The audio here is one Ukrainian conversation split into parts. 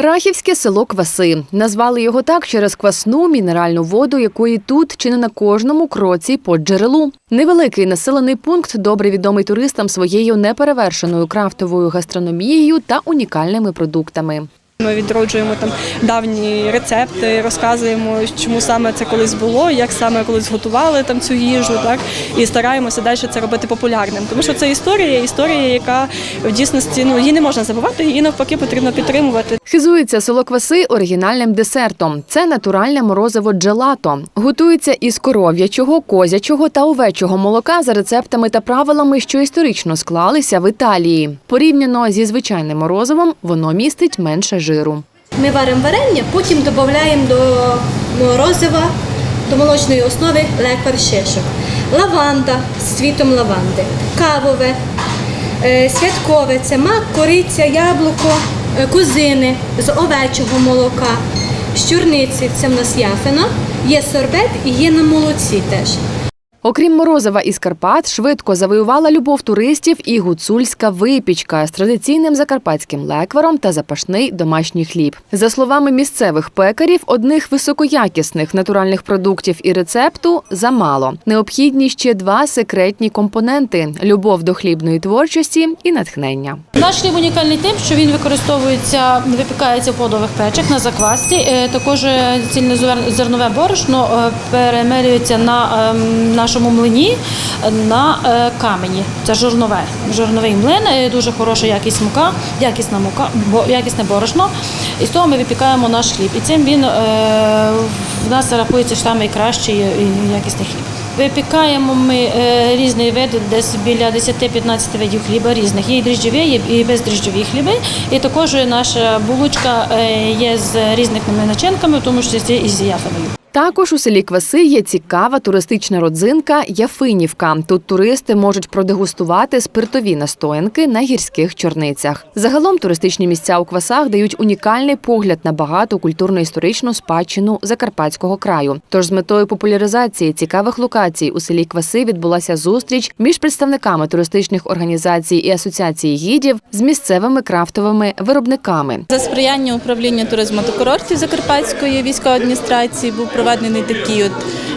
Рахівське село Кваси. Назвали його так через квасну мінеральну воду, якої тут чи не на кожному кроці по джерелу. Невеликий населений пункт, добре відомий туристам своєю неперевершеною крафтовою гастрономією та унікальними продуктами. Ми відроджуємо там давні рецепти, розказуємо, чому саме це колись було, як саме колись готували там цю їжу, так і стараємося далі це робити популярним. Тому що це історія, історія, яка в дійсності ну її не можна забувати, її навпаки потрібно підтримувати. Хизується село Кваси оригінальним десертом. Це натуральне морозиво джелато. Готується із коров'ячого, козячого та овечого молока за рецептами та правилами, що історично склалися в Італії. Порівняно зі звичайним морозивом, воно містить менше жиру. Ми варимо варення, потім додаємо до морозива, до молочної основи леквар шишок. Лаванда з цвітом лаванди, кавове, е, святкове це мак, кориця, яблуко, е, кузини з овечого молока, з чорниці це в нас яфина, є сорбет і є на молоці теж. Окрім морозива із Карпат, швидко завоювала любов туристів і гуцульська випічка з традиційним закарпатським лекваром та запашний домашній хліб. За словами місцевих пекарів, одних високоякісних натуральних продуктів і рецепту замало. Необхідні ще два секретні компоненти: любов до хлібної творчості і натхнення. Наш хліб унікальний тим, що він використовується, випікається в плодових печах на заквасті. Е, Також е, цільнозернове борошно е, перемелюється на ем, нашому млині е, на е, камені. Це жорнове. Жорновий млин, е, дуже хороша якість мука, якісна мука, бо якісне борошно. І з того ми випікаємо наш хліб. І цим він в нас рахується що найкращий якісний хліб. Випікаємо ми е, різний вид, десь біля 10-15 видів хліба різних. Є і дріжджові, є і бездріжджові хліби. І також наша булочка е, є з різними начинками, в тому числі і з яфиною. Також у селі Кваси є цікава туристична родзинка Яфинівка. Тут туристи можуть продегустувати спиртові настоянки на гірських чорницях. Загалом туристичні місця у Квасах дають унікальний погляд на багату культурно-історичну спадщину Закарпатського краю. Тож з метою популяризації цікавих локацій у селі Кваси відбулася зустріч між представниками туристичних організацій і асоціації гідів з місцевими крафтовими виробниками. За сприяння управління туризму та курортів Закарпатської військової адміністрації був проведений такий от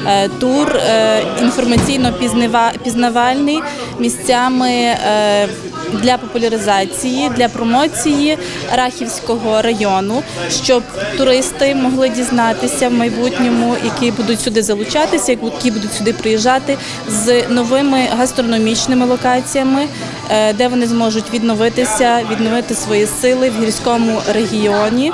е, тур е, інформаційно-пізнавальний місцями е, для популяризації, для промоції Рахівського району, щоб туристи могли дізнатися в майбутньому, які будуть сюди залучатися, які будуть сюди приїжджати з новими гастрономічними локаціями, е, де вони зможуть відновитися, відновити свої сили в гірському регіоні.